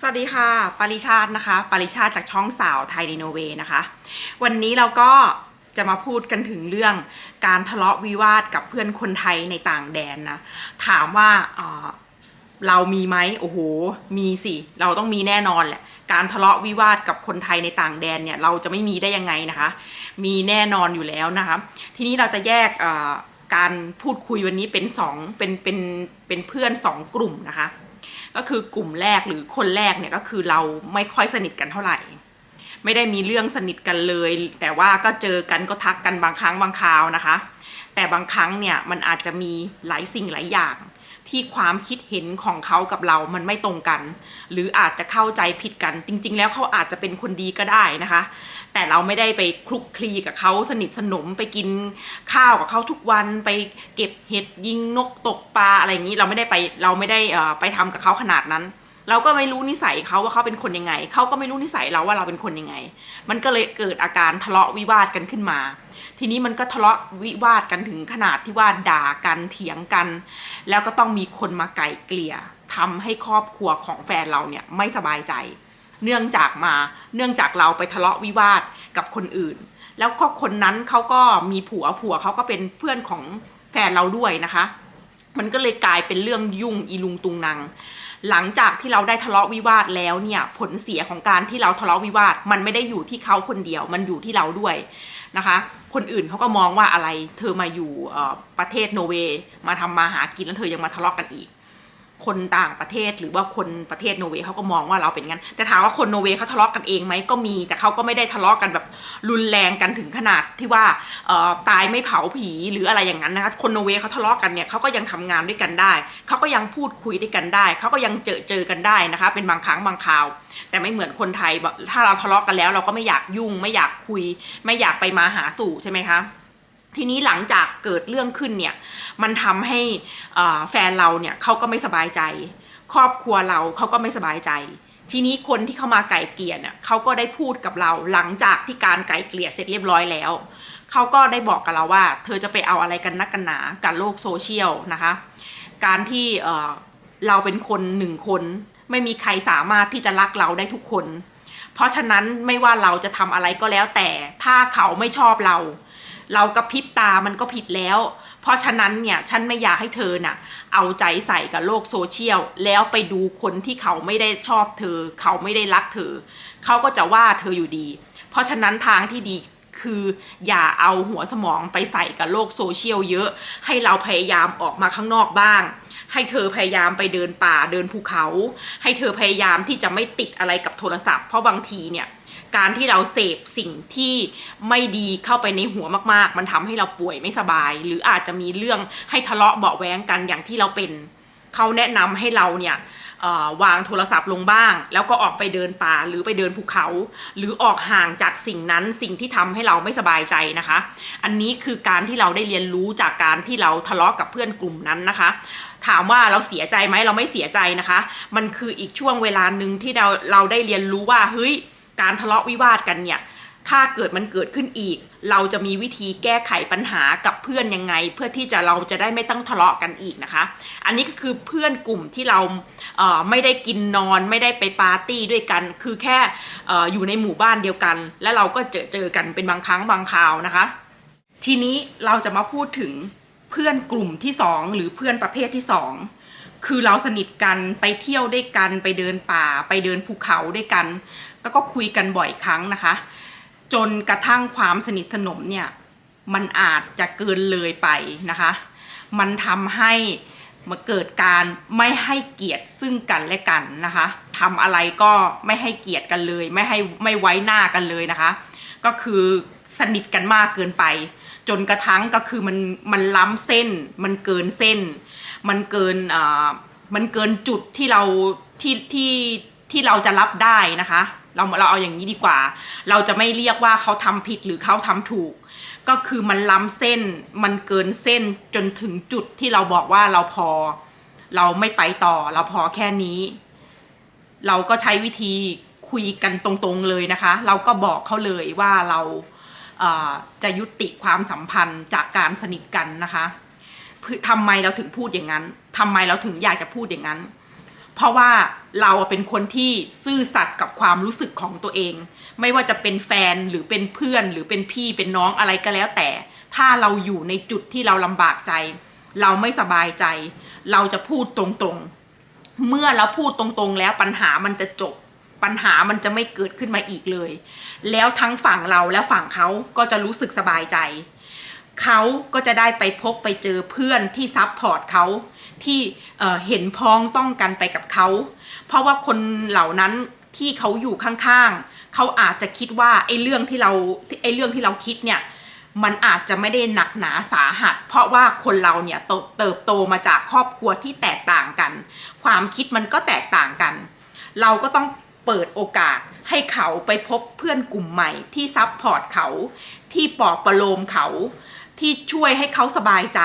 สวัสดีค่ะ ปริชาตินะคะ ปริชาติจากช่องสาวไทยดีโนเวนะคะ วันนี้เราก็จะมาพูดกันถึงเรื่องการทะเลาะวิวาทกับเพื่อนคนไทยในต่างแดนนะ ถามว่าเเรามีไหมโอ้โห มีสิ เราต้องมีแน่นอนแหละ การทะเลาะวิวาทกับคนไทยในต่างแดนเนี่ย เราจะไม่มีได้ยังไงนะคะ มีแน่นอนอยู่แล้วนะคะ ทีนี้เราจะแยกการพูดคุยวันนี้เป็นสองเป็นเป็นเป็นเพื่อนสองกลุ่มนะคะ ก็คือกลุ่มแรกหรือคนแรกเนี่ยก็คือเราไม่ค่อยสนิทกันเท่าไหร่ ไม่ได้มีเรื่องสนิทกันเลย แต่ว่าก็เจอกันก็ทักกันบางครั้งบางคราวนะคะ แต่บางครั้งเนี่ยมันอาจจะมีหลายสิ่งหลายอย่าง ที่ความคิดเห็นของเขากับเรามันไม่ตรงกัน หรืออาจจะเข้าใจผิดกัน จริง ๆ แล้วเขาอาจจะเป็นคนดีก็ได้นะคะ แต่เราไม่ได้ไปคลุกคลีกับเขาสนิทสนมไปกินข้าวกับเขาทุกวันไปเก็บเห็ดยิงนกตกปลาอะไรอย่างนี้เราไม่ได้ไปเราไม่ได้เอ่อไปทำกับเขาขนาดนั้น เราก็ไม่รู้นิสัยเขาว่าเขาเป็นคนยังไง เขาก็ไม่รู้นิสัยเราว่าเราเป็นคนยังไง มันก็เลยเกิดอาการทะเลาะวิวาทกันขึ้นมา ทีนี้มันก็ทะเลาะวิวาทกันถึงขนาดที่ว่าด่ากันเถียงกัน แล้วก็ต้องมีคนมาไก่เกลี่ยทำให้ครอบครัวของแฟนเราเนี่ยไม่สบายใจ เนื่องจากมา เนื่องจากเราไปทะเลาะวิวาทกับคนอื่น แล้วก็คนนั้นเขาก็มีผัวผัวเขาก็เป็นเพื่อนของแฟนเราด้วยนะคะ มันก็เลยกลายเป็นเรื่องยุ่งอีลุงตุงนาง หลังจากที่เราได้ทะเลาะวิวาทแล้วเนี่ยผลเสียของการที่เราทะเลาะวิวาทมันไม่ได้อยู่ที่เขาคนเดียวมันอยู่ที่เราด้วยนะคะ คนอื่นเขาก็มองว่าอะไรเธอมาอยู่ประเทศโนเวย์มาทำมาหากินแล้วเธอยังมาทะเลาะกันอีก คนต่างประเทศหรือว่าคนประเทศโนเวย์เขาก็มองว่าเราเป็นงั้น แต่ถามว่าคนโนเวย์เขาทะเลาะกันเองไหมก็มี แต่เขาก็ไม่ได้ทะเลาะกันแบบรุนแรงกันถึงขนาดที่ว่าตายไม่เผาผีหรืออะไรอย่างนั้นนะคะคนโนเวย์เขาทะเลาะกันเนี่ยเขาก็ยังทำงานด้วยกันได้เขาก็ยังพูดคุยด้วยกันได้เขาก็ยังเจอเจอกันได้นะคะ เป็นบางครั้งบางคราว แต่ไม่เหมือนคนไทยแบบถ้าเราทะเลาะกันแล้ว เราก็ไม่อยากยุ่ง ไม่อยากคุย ไม่อยากไปมาหาสู่ใช่ไหมคะ ทีนี้หลังจากเกิดเรื่องขึ้นเนี่ย มันทำให้แฟนเราเนี่ยเขาก็ไม่สบายใจ ครอบครัวเราเขาก็ไม่สบายใจ ทีนี้คนที่เข้ามาไก่เกลี่ยเนี่ยเขาก็ได้พูดกับเรา หลังจากที่การไก่เกลี่ยเสร็จเรียบร้อยแล้วเขาก็ได้บอกกับเราว่า เธอจะไปเอาอะไรกันนักกันหนากับโลกโซเชียลนะคะ การที่เราเป็นคนหนึ่งคน ไม่มีใครสามารถที่จะรักเราได้ทุกคน เพราะฉะนั้นไม่ว่าเราจะทำอะไรก็แล้วแต่ถ้าเขาไม่ชอบเรา เรากระพริบตามันก็ผิดแล้ว เพราะฉะนั้นเนี่ยฉันไม่อยากให้เธอน่ะ เอาใจใส่กับโลกโซเชียล แล้วไปดูคนที่เขาไม่ได้ชอบเธอ เขาไม่ได้รักเธอ เขาก็จะว่าเธออยู่ดี เพราะฉะนั้นทางที่ดีคืออย่าเอาหัวสมองไปใส่กับโลกโซเชียลเยอะ ให้เราพยายามออกมาข้างนอกบ้าง ให้เธอพยายามไปเดินป่าเดินภูเขา ให้เธอพยายามที่จะไม่ติดอะไรกับโทรศัพท์ เพราะบางทีเนี่ย การที่เราเสพสิ่งที่ไม่ดีเข้าไปในหัวมากๆ มันทำให้เราป่วยไม่สบาย หรืออาจจะมีเรื่องให้ทะเลาะเบาแวงกันอย่างที่เราเป็นเขาแนะนำให้เราเนี่ยวางโทรศัพท์ลงบ้าง แล้วก็ออกไปเดินป่าหรือไปเดินภูเขา หรือออกห่างจากสิ่งนั้นสิ่งที่ทำให้เราไม่สบายใจนะคะ อันนี้คือการที่เราได้เรียนรู้จากการที่เราทะเลาะกับเพื่อนกลุ่มนั้นนะคะ ถามว่าเราเสียใจไหมเราไม่เสียใจนะคะ มันคืออีกช่วงเวลาหนึ่งที่เราเราได้เรียนรู้ว่าเฮ้ย การทะเลาะวิวาทกันเนี่ยถ้าเกิดมันเกิดขึ้นอีก เราจะมีวิธีแก้ไขปัญหากับเพื่อนยังไง เพื่อที่จะเราจะได้ไม่ต้องทะเลาะกันอีกนะคะ อันนี้ก็คือเพื่อนกลุ่มที่เราเไม่ได้กินนอน ไม่ได้ไปปาร์ตี้ด้วยกัน คือแค่อออยู่ในหมู่บ้านเดียวกัน และเราก็เจอเจอกันเป็นบางครั้งบางคราวนะคะ ทีนี้เราจะมาพูดถึงเพื่อนกลุ่มที่สองหรือเพื่อนประเภทที่สองคือเราสนิทกันไปเที่ยวด้วยกันไปเดินป่าไปเดินภูเขาด้วยกัน แล้วก็คุยกันบ่อยครั้งนะคะ จนกระทั่งความสนิทสนมเนี่ยมันอาจจะเกินเลยไปนะคะ มันทำให้มาเกิดการไม่ให้เกียรติซึ่งกันและกันนะคะทำอะไรก็ไม่ให้เกียรติกันเลย ไม่ให้ไม่ไว้หน้ากันเลยนะคะ ก็คือสนิทกันมากเกินไป จนกระทั่งก็คือมันมันล้ำเส้น มันเกินเส้น มันเกินอ่ามันเกินจุดที่เราที่ที่ที่เราจะรับได้นะคะ เราเราเอาอย่างนี้ดีกว่า เราจะไม่เรียกว่าเขาทำผิดหรือเขาทำถูก ก็คือมันล้ำเส้นมันเกินเส้นจนถึงจุดที่เราบอกว่าเราพอ เราไม่ไปต่อ เราพอแค่นี้ เราก็ใช้วิธีคุยกันตรงๆเลยนะคะ เราก็บอกเขาเลยว่าเราเจะยุติความสัมพันธ์จากการสนิทกันนะคะทำไมเราถึงพูดอย่างนั้นทำไมเราถึงอยากจะพูดอย่างนั้น เพเพราะว่าเราเป็นคนที่ซื่อสัตย์กับความรู้สึกของตัวเอง ไม่ว่าจะเป็นแฟนหรือเป็นเพื่อน หรือเป็นพี่เป็นน้องอะไรก็แล้วแต่ ถ้าเราอยู่ในจุดที่เราลำบากใจ เราไม่สบายใจ เราจะพูดตรงๆ เมื่อเราพูดตรงๆ แล้วปัญหามันจะจบ ปัญหามันจะไม่เกิดขึ้นมาอีกเลย แล้วทั้งฝั่งเราและฝั่งเขาก็จะรู้สึกสบายใจ เขาก็จะได้ไปพบไปเจอเพื่อนที่ซับพอร์ตเขาที่เห็นพ้องต้องกันไปกับเขา เพราะว่าคนเหล่านั้นที่เขาอยู่ข้างๆเขาอาจจะคิดว่าไอ้เรื่องที่เราไอ้เรื่องที่เราคิดเนี่ยมันอาจจะไม่ได้หนักหนาสาหัส เพราะว่าคนเราเนี่ยเติบโตมาจากครอบครัวที่แตกต่างกัน ความคิดมันก็แตกต่างกัน เราก็ต้องเปิดโอกาสให้เขาไปพบเพื่อนกลุ่มใหม่ที่ซับพอร์ตเขาที่ปลอบประโลมเขา ที่ช่วยให้เขาสบายใจ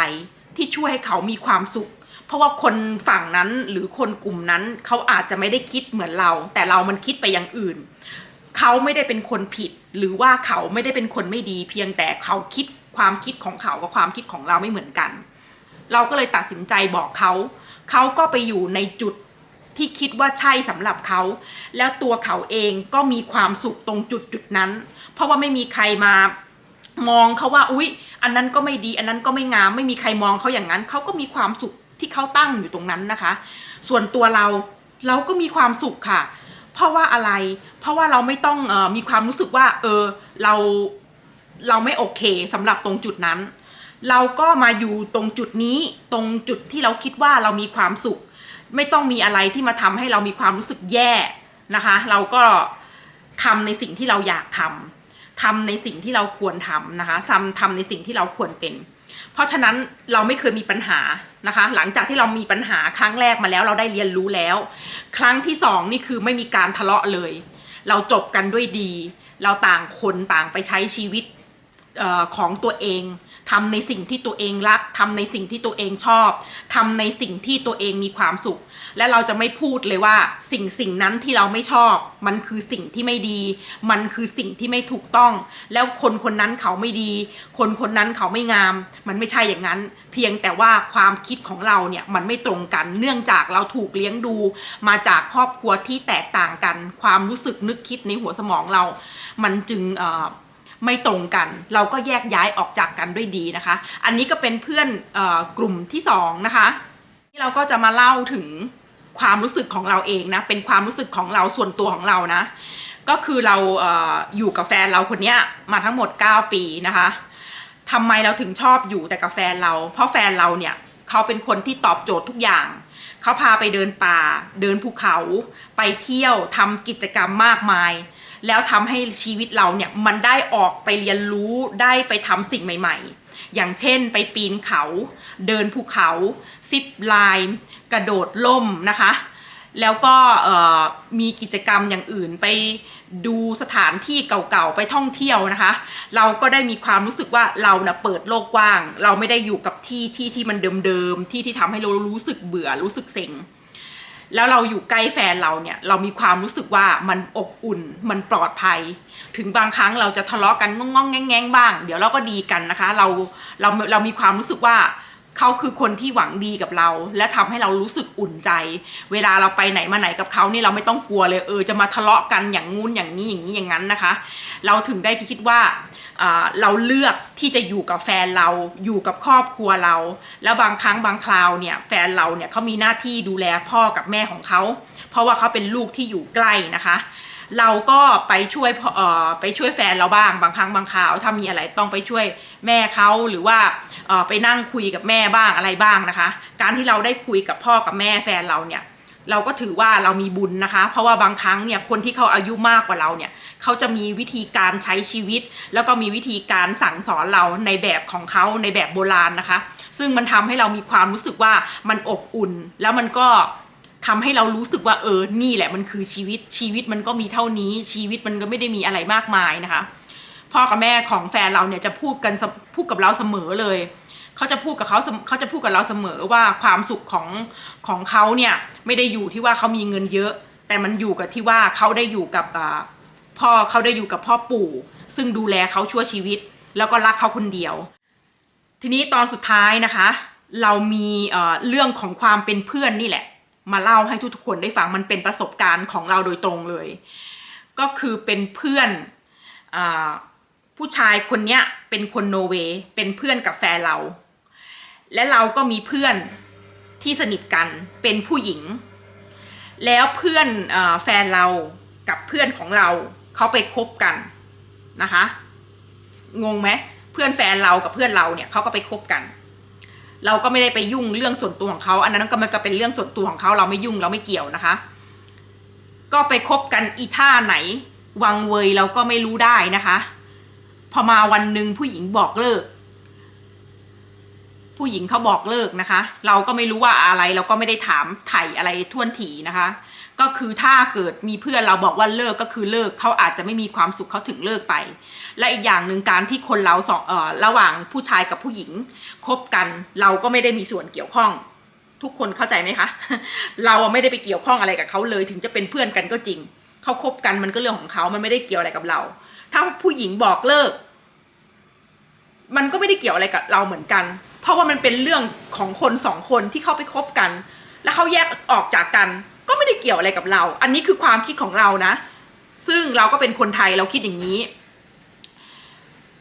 ที่ช่วยให้เขามีความสุข เพราะว่าคนฝั่งนั้นหรือคนกลุ่มนั้นเขาอาจจะไม่ได้คิดเหมือนเรา แต่เรามันคิดไปอย่างอื่น เขาไม่ได้เป็นคนผิด หรือว่าเขาไม่ได้เป็นคนไม่ดี เพียงแต่เขาคิดความคิดของเขากับความคิดของเราไม่เหมือนกัน เราก็เลยตัดสินใจบอกเขาเขาก็ไปอยู่ในจุดที่คิดว่าใช่สำหรับเขา แล้วตัวเขาเองก็มีความสุขตรงจุดจุดนั้น เพราะว่าไม่มีใครมา มองเขาว่าอุ๊ย อันนั้นก็ไม่ดี อันนั้นก็ไม่งามไม่มีใครมองเขาอย่างนั้นเขาก็มีความสุขที่เขาตั้งอยู่ตรงนั้นนะคะ ส่วนตัวเราเราก็มีความสุขค่ะ เพราะว่าอะไร เพราะว่าเราไม่ต้องออมีความรู้สึกว่า เออเราเราไม่โอเคสำหรับตรงจุดนั้น เราก็มาอยู่ตรงจุดนี้ตรงจุดที่เราคิดว่าเรามีความสุข ไม่ต้องมีอะไรที่มาทำให้เรามีความรู้สึกแย่นะคะ เราก็ทำในสิ่งที่เราอยากทำ ทำในสิ่งที่เราควรทำนะคะทำทำในสิ่งที่เราควรเป็น เพราะฉะนั้นเราไม่เคยมีปัญหานะคะ หลังจากที่เรามีปัญหาครั้งแรกมาแล้วเราได้เรียนรู้แล้ว ครั้งที่สองนี่คือไม่มีการทะเลาะเลย เราจบกันด้วยดี เราต่างคนต่างไปใช้ชีวิต ออของตัวเองทำในสิ่งที่ตัวเองรักทำในสิ่งที่ตัวเองชอบทำในสิ่งที่ตัวเองมีความสุข และเราจะไม่พูดเลยว่าสิ่งสิ่งนั้นที่เราไม่ชอบ มันคือสิ่งที่ไม่ดี มันคือสิ่งที่ไม่ถูกต้อง แล้วคนคนนั้นเขาไม่ดี คนคนนั้นเขาไม่งาม มันไม่ใช่อย่างนั้น เพียงแต่ว่าความคิดของเราเนี่ยมันไม่ตรงกันเนื่องจากเราถูกเลี้ยงดู มาจากครอบครัวที่แตกต่างกัน ความรู้สึกนึกคิดในหัวสมองเรา มันจึงเออ ไม่ตรงกัน เราก็แยกย้ายออกจากกันด้วยดีนะคะ อันนี้ก็เป็นเพื่อนออกลุ่มที่สองนะคะที่เราก็จะมาเล่าถึงความรู้สึกของเราเองนะเป็นความรู้สึกของเราส่วนตัวของเรานะ ก็คือเราเอออยู่กับแฟนเราคนนี้มาทั้งหมด 9 ปีนะคะทำไมเราถึงชอบอยู่แต่กับแฟนเรา เพราะแฟนเราเนี่ยเขาเป็นคนที่ตอบโจทย์ทุกอย่างเขาพาไปเดินป่า เดินภูเขา ไปเที่ยวทำกิจกรรมมากมาย แล้วทำให้ชีวิตเราเนี่ยมันได้ออกไปเรียนรู้ได้ไปทำสิ่งใหม่ ๆ อย่างเช่นไปปีนเขา เดินภูเขา ซิปไลน์กระโดดล่มนะคะ แล้วก็มีกิจกรรมอย่างอื่นไปดูสถานที่เก่าๆไปท่องเที่ยวนะคะ เราก็ได้มีความรู้สึกว่าเราเนะ่ะเปิดโลกกว้าง เราไม่ได้อยู่กับที่ที่ที่มันเดิมๆที่ที่ทำให้เรารู้สึกเบื่อรู้สึกเซ็ง แล้วเราอยู่ใกล้แฟนเราเนี่ย เรามีความรู้สึกว่ามันอบอุ่น มันปลอดภัย ถึงบางครั้งเราจะทะเลาะกันงองๆแงงๆบ้าง เดี๋ยวเราก็ดีกันนะคะ เราเราเรามีความรู้สึกว่า เขาคือคนที่หวังดีกับเรา และทำให้เรารู้สึกอุ่นใจ เวลาเราไปไหนมาไหนกับเขานี่เราไม่ต้องกลัวเลยเออจะมาทะเลาะกันอย่างงู้นอย่างนี้อย่างนี้อย่างนั้นนะคะ เราถึงได้คิดว่าเราเลือกที่จะอยู่กับแฟนเราอยู่กับครอบครัวเรา แล้วบางครั้งบางคราวเนี่ยแฟนเราเนี่ยเขามีหน้าที่ดูแลพ่อกับแม่ของเขา เพราะว่าเขาเป็นลูกที่อยู่ใกล้นะคะ เราก็ไปช่วยเอ่อไปช่วยแฟนเราบ้างบางครั้งบางคราวถ้ามีอะไรต้องไปช่วยแม่เขาหรือว่าเอ่อไปนั่งคุยกับแม่บ้างอะไรบ้างนะคะ การที่เราได้คุยกับพ่อกับแม่แฟนเราเนี่ยเราก็ถือว่าเรามีบุญนะคะ เพราะว่าบางครั้งเนี่ยคนที่เขาอายุมากกว่าเราเนี่ยเขาจะมีวิธีการใช้ชีวิต แล้วก็มีวิธีการสั่งสอนเราในแบบของเขาในแบบโบราณนะคะ ซึ่งมันทำให้เรามีความรู้สึกว่ามันอบอุ่น แล้วมันก็ ทำให้เรารู้สึกว่าเออ นี่แหละมันคือชีวิต ชีวิตมันก็มีเท่านี้ ชีวิตมันก็ไม่ได้มีอะไรมากมายนะคะ พ่อกับแม่ของแฟนเราเนี่ยจะพูดกันพูดกับเราเสมอเลย เขาจะพูดกับเขาเขาจะพูดกับเราเสมอว่าความสุขของของเขาเนี่ยไม่ได้อยู่ที่ว่าเขามีเงินเยอะ แต่มันอยู่กับที่ว่าเขาได้อยู่กับพ่อเขาได้อยู่กับพ่อปู่ ซึ่งดูแลเขาชั่วชีวิต แล้วก็รักเขาคนเดียว ทีนี้ตอนสุดท้ายนะคะ เรามีเรื่องของความเป็นเพื่อนนี่แหละ มาเล่าให้ทุกๆคนได้ฟังมันเป็นประสบการณ์ของเราโดยตรงเลย ก็คือเป็นเพื่อนอผู้ชายคนเนี้ยเป็นคนโนเวย์เป็นเพื่อนกับแฟนเรา และเราก็มีเพื่อนที่สนิทกันเป็นผู้หญิง แล้วเพื่อนอแฟนเรากับเพื่อนของเราเขาไปคบกันนะคะ งงไหมเพื่อนแฟนเรากับเพื่อนเราเนี่ยเขาก็ไปคบกัน เราก็ไม่ได้ไปยุ่งเรื่องส่วนตัวของเขาอันนั้นก็มันก็เป็นเรื่องส่วนตัวของเขาเราไม่ยุ่งเราไม่เกี่ยวนะคะ ก็ไปคบกันอีท่าไหน วังเวยเราก็ไม่รู้ได้นะคะ พอมาวันหนึ่งผู้หญิงบอกเลิก ผู้หญิงเขาบอกเลิกนะคะ เราก็ไม่รู้ว่าอะไร เราก็ไม่ได้ถามไถ่อะไรท่วนถี่นะคะ ก็คือถ้าเกิดมีเพื่อนเราบอกว่าเลิกก็คือเลิกเขาอาจจะไม่มีความสุขเขาถึงเลิกไป และอีกอย่างหนึ่งการที่คนเราสองเอ่อระหว่างผู้ชายกับผู้หญิงคบกัน เราก็ไม่ได้มีส่วนเกี่ยวข้อง ทุกคนเข้าใจไหมคะ เราไม่ได้ไปเกี่ยวข้องอะไรกับเขาเลย ถึงจะเป็นเพื่อนกันก็จริงเขาคบกันมันก็เรื่องของเขามันไม่ได้เกี่ยวอะไรกับเรา ถ้าผู้หญิงบอกเลิก มันก็ไม่ได้เกี่ยวอะไรกับเราเหมือนกัน เพราะว่ามันเป็นเรื่องของคนสองคนที่เขาไปคบกัน แล้วเขาแยกออกจากกัน ไม่ได้เกี่ยวอะไรกับเรา อันนี้คือความคิดของเรานะ ซึ่งเราก็เป็นคนไทยเราคิดอย่างนี้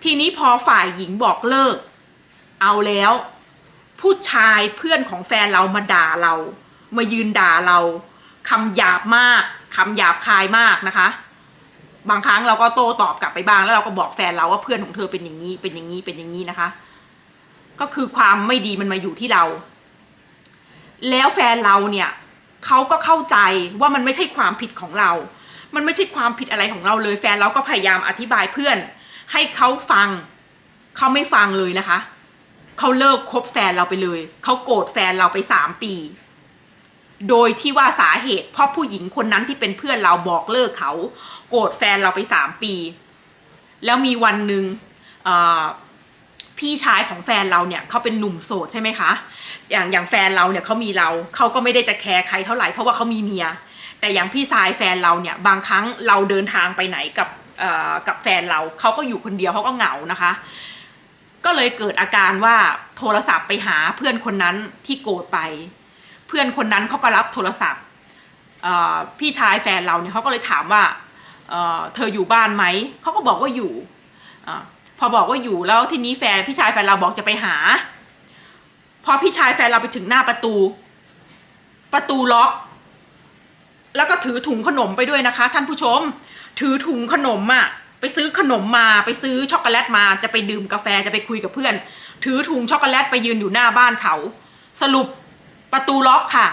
ทีนี้พอฝ่ายหญิงบอกเลิก เอาแล้ว ผู้ชายเพื่อนของแฟนเรามาด่าเรามายืนด่าเราคำหยาบมากคำหยาบคายมากนะคะ บางครั้งเราก็โต้ตอบกลับไปบ้างแล้วเราก็บอกแฟนเราว่าเพื่อนของเธอเป็นอย่างนี้เป็นอย่างนี้เป็นอย่างนี้นะคะ ก็คือความไม่ดีมันมาอยู่ที่เรา แล้วแฟนเราเนี่ย เขาก็เข้าใจว่ามันไม่ใช่ความผิดของเรา มันไม่ใช่ความผิดอะไรของเราเลย แฟนเราก็พยายามอธิบายเพื่อน ให้เขาฟัง เขาไม่ฟังเลยนะคะ เขาเลิกคบแฟนเราไปเลย เขาโกรธแฟนเราไปสามปี โดยที่ว่าสาเหตุ เพราะผู้หญิงคนนั้นที่เป็นเพื่อนเราบอกเลิกเขา โกรธแฟนเราไปสามปี แล้วมีวันหนึ่งอ่อ พี่ชายของแฟนเราเนี่ยเขาเป็นหนุ่มโสดใช่ไหมคะ อย่างอย่างแฟนเราเนี่ยเขามีเราเขาก็ไม่ได้จะแคร์ใครเท่าไหร่เพราะว่าเขามีเมีย แต่อย่างพี่ชายแฟนเราเนี่ยบางครั้งเราเดินทางไปไหนกับกับแฟนเราเขาก็อยู่คนเดียวเขาก็เหงานะคะ ก็เลยเกิดอาการว่าโทรศัพท์ไปหาเพื่อนคนนั้นที่โกรธไป เพื่อนคนนั้นเขาก็รับโทรศัพท์พี่ชายแฟนเราเนี่ยเขาก็เลยถามว่าเธออยู่บ้านไหมเขาก็บอกว่าอยู่ พอบอกว่าอยู่แล้วทีนี้แฟนพี่ชายแฟนเราบอกจะไปหา พอพี่ชายแฟนเราไปถึงหน้าประตู ประตูล็อก แล้วก็ถือถุงขนมไปด้วยนะคะ ท่านผู้ชม ถือถุงขนมอะไปซื้อขนมมาไปซื้อช็อกโกแลตมาจะไปดื่มกาแฟจะไปคุยกับเพื่อน ถือถุงช็อกโกแลตไปยืนอยู่หน้าบ้านเขา สรุปประตูล็อกค่ะ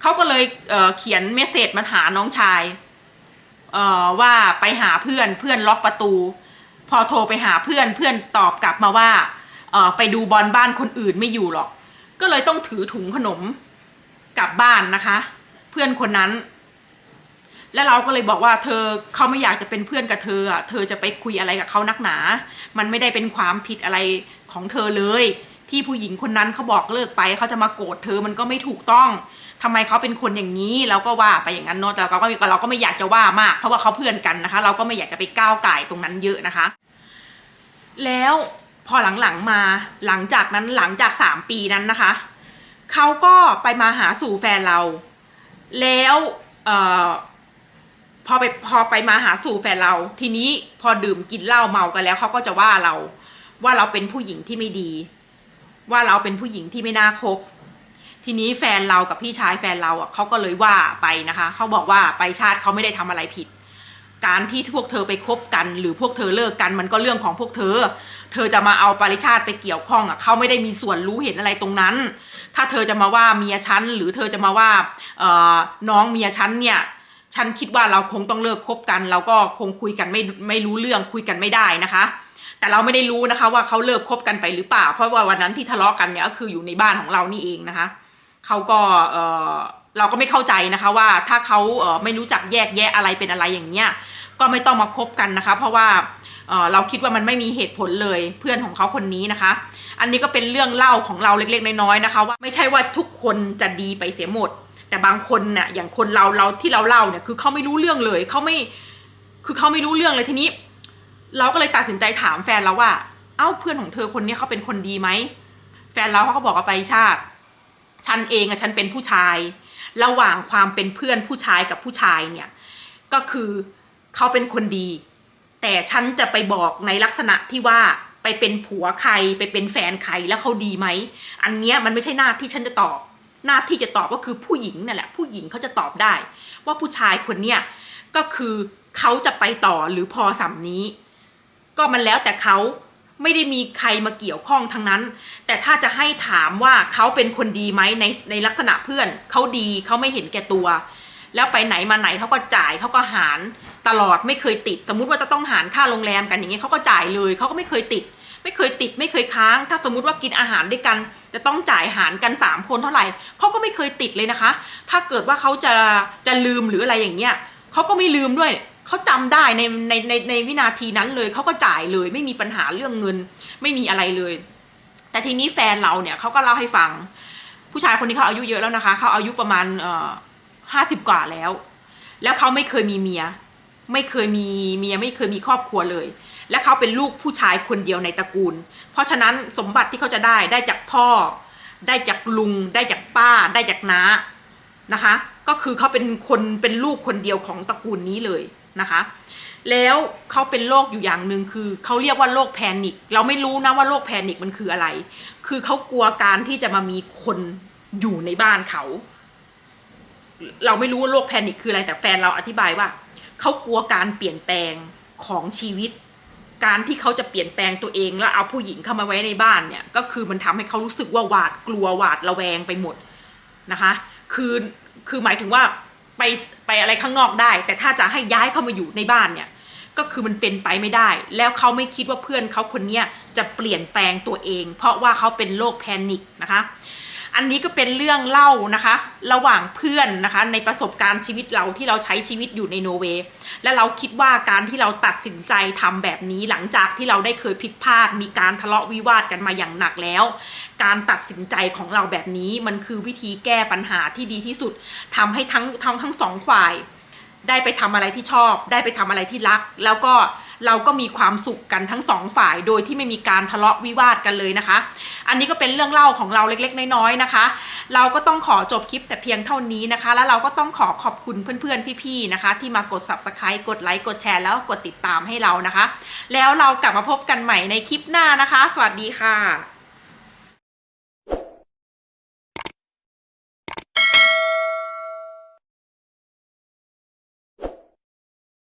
เขาก็เลยเเขียนเมสเซจมาหาน้องชายว่าไปหาเพื่อนเพื่อนล็อกประตู พอโทรไปหาเพื่อนเพื่อนตอบกลับมาว่าเออไปดูบอลบ้านคนอื่นไม่อยู่หรอก ก็เลยต้องถือถุงขนมกลับบ้านนะคะ เพื่อนคนนั้น และเราก็เลยบอกว่าเธอเขาไม่อยากจะเป็นเพื่อนกับเธออะเธอจะไปคุยอะไรกับเขานักหนา มันไม่ได้เป็นความผิดอะไรของเธอเลย ที่ผู้หญิงคนนั้นเขาบอกเลิกไปเขาจะมาโกรธเธอมันก็ไม่ถูกต้องทำไมเขาเป็นคนอย่างนี้เราก็ว่าไปอย่างนั้นเนาะแต่เราก็เราก็ไม่อยากจะว่ามาก เพราะว่าเขาเพื่อนกันนะคะ เราก็ไม่อยากจะไปก้าวไก่ตรงนั้นเยอะนะคะ แล้วพอหลังๆมาหลังจากนั้นหลังจากสามปีนั้นนะคะเขาก็ไปมาหาสู่แฟนเรา แล้วเอ่อพอไปพอไปมาหาสู่แฟนเรา ทีนี้พอดื่มกินเหล้าเมากันแล้วเขาก็จะว่าเรา ว่าเราเป็นผู้หญิงที่ไม่ดี ว่าเราเป็นผู้หญิงที่ไม่น่าคบ ทีนี้แฟนเรากับพี่ชายแฟนเราอะเขาก็เลยว่าไปนะคะเขาบอกว่าไปชาติเขาไม่ได้ทำอะไรผิด การที่พวกเธอไปคบกัน หรือพวกเธอเลิกกันมันก็เรื่องของพวกเธอ เธอจะมาเอาปริชาติไปเกี่ยวข้องอะเขาไม่ได้มีส่วนรู้เห็นอะไรตรงนั้น ถ้าเธอจะมาว่าเมียฉันหรือเธอจะมาว่าเออน้องเมียฉันเนี่ยฉันคิดว่าเราคงต้องเลิกคบกัน เราก็คงคุยกันไม่ไม่รู้เรื่องคุยกันไม่ได้นะคะ แต่เราไม่ได้รู้นะคะ ว่าเขาเลิกคบกันไปหรือเปล่า เพราะว่าวันนั้นที่ทะเลาะกันเนี่ยก็คืออยู่ในบ้านของเรานี่เองนะคะเขาก็เออเราก็ไม่เข้าใจนะคะว่าถ้าเขาเไม่รู้จักแยกแยะอะไรเป็นอะไรอย่างเงี้ยก็ไม่ต้องมาคบกันนะคะ เพราะว่าเเราคิดว่ามันไม่มีเหตุผลเลยเพื่อนของเขาคนนี้นะคะ อันนี้ก็เป็นเรื่องเล่าของเราเล็กๆน้อยๆนะคะ ว่าไม่ใช่ว่าทุกคนจะดีไปเสียหมด แต่บางคนเนี่ยอย่างคนเราเราที่เราเล่าเนี่ยคือเขาไม่รู้เรื่องเลยเขาไม่คือเขาไม่รู้เรื่องเลยทีนี้ เราก็เลยตัดสินใจถามแฟนเราว่า เอ้าเพื่อนของเธอคนนี้เขาเป็นคนดีไหม แฟนเราเขาก็บอกว่าไปชาติ ฉันเองอะฉันเป็นผู้ชาย ระหว่างความเป็นเพื่อนผู้ชายกับผู้ชายเนี่ย ก็คือเขาเป็นคนดี แต่ฉันจะไปบอกในลักษณะที่ว่าไปเป็นผัวใครไปเป็นแฟนใครแล้วเขาดีไหม อันเนี้ยมันไม่ใช่หน้าที่ฉันจะตอบ หน้าที่จะตอบก็คือผู้หญิงนั่นแหละ ผู้หญิงเขาจะตอบได้ ว่าผู้ชายคนเนี้ยก็คือเขาจะไปต่อหรือพอสำนี้ ก็มันแล้วแต่เขาไม่ได้มีใครมาเกี่ยวข้องทั้งนั้น แต่ถ้าจะให้ถามว่าเขาเป็นคนดีไหมในในลักษณะเพื่อนเขาดีเขาไม่เห็นแก่ตัว แล้วไปไหนมาไหนเขาก็จ่ายเขาก็หารตลอดไม่เคยติด สมมติว่าจะต้องหารค่าโรงแรมกันอย่างเงี้ยเขาก็จ่ายเลยเขาก็ไม่เคยติด ไม่เคยติดไม่เคยค้าง ถ้าสมมุติว่ากินอาหารด้วยกัน จะต้องจ่ายหารกันสามคนเท่าไหร่เขาก็ไม่เคยติดเลยนะคะ ถ้าเกิดว่าเขาจะจะลืมหรืออะไรอย่างเงี้ยเขาก็ไม่ลืมด้วย เขาจำได้ในในในในวินาทีนั้นเลยเขาก็จ่ายเลย ไม่มีปัญหาเรื่องเงิน ไม่มีอะไรเลย แต่ทีนี้แฟนเราเนี่ยเขาก็เล่าให้ฟัง ผู้ชายคนนี้เขาอายุเยอะแล้วนะคะเขาอายุประมาณเอ่อห้าสิบกว่าแล้ว แล้วเขาไม่เคยมีเมีย ไม่เคยมีเมียไม่เคยมีครอบครัวเลย และเขาเป็นลูกผู้ชายคนเดียวในตระกูล เพราะฉะนั้นสมบัติที่เขาจะได้ได้จากพ่อ ได้จากลุง ได้จากป้า ได้จากน้านะคะ ก็คือเขาเป็นคนเป็นลูกคนเดียวของตระกูลนี้เลย นะคะ แล้วเขาเป็นโรคอยู่อย่างหนึ่งคือเขาเรียกว่าโรคแพนิคเราไม่รู้นะว่าโรคแพนิคมันคืออะไร คือเขากลัวการที่จะมามีคนอยู่ในบ้านเขา เราไม่รู้ว่าโรคแพนิคคืออะไรแต่แฟนเราอธิบายว่าเขากลัวการเปลี่ยนแปลงของชีวิต การที่เขาจะเปลี่ยนแปลงตัวเองแล้วเอาผู้หญิงเข้ามาไว้ในบ้านเนี่ย ก็คือมันทำให้เขารู้สึกว่าหวาดกลัวหวาดระแวงไปหมดนะคะ คือคือหมายถึงว่า ไปไปอะไรข้างนอกได้ แต่ถ้าจะให้ย้ายเข้ามาอยู่ในบ้านเนี่ยก็คือมันเป็นไปไม่ได้ แล้วเขาไม่คิดว่าเพื่อนเขาคนนี้จะเปลี่ยนแปลงตัวเอง เพราะว่าเขาเป็นโรคแพนิคนะคะ อันนี้ก็เป็นเรื่องเล่านะคะ ระหว่างเพื่อนนะคะ ในประสบการณ์ชีวิตเราที่เราใช้ชีวิตอยู่ในโนเวย์และเราคิดว่าการที่เราตัดสินใจทำแบบนี้หลังจากที่เราได้เคยผิดพลาด มีการทะเลาะวิวาทกันมาอย่างหนักแล้ว การตัดสินใจของเราแบบนี้มันคือวิธีแก้ปัญหาที่ดีที่สุดทำให้ทั้งทั้งทั้งสองฝ่าย ได้ไปทำอะไรที่ชอบ ได้ไปทำอะไรที่รัก แล้วก็เราก็มีความสุขกันทั้งสองฝ่าย โดยที่ไม่มีการทะเลาะวิวาทกันเลยนะคะ อันนี้ก็เป็นเรื่องเล่าของเราเล็กๆ น้อยๆนะคะ เราก็ต้องขอจบคลิปแต่เพียงเท่านี้นะคะ แล้วเราก็ต้องขอขอบคุณเพื่อนๆ พี่ๆนะคะ ที่มากด subscribe กดไลค์ กดแชร์ แล้วกดติดตามให้เรานะคะ แล้วเรากลับมาพบกันใหม่ในคลิปหน้านะคะ สวัสดีค่ะ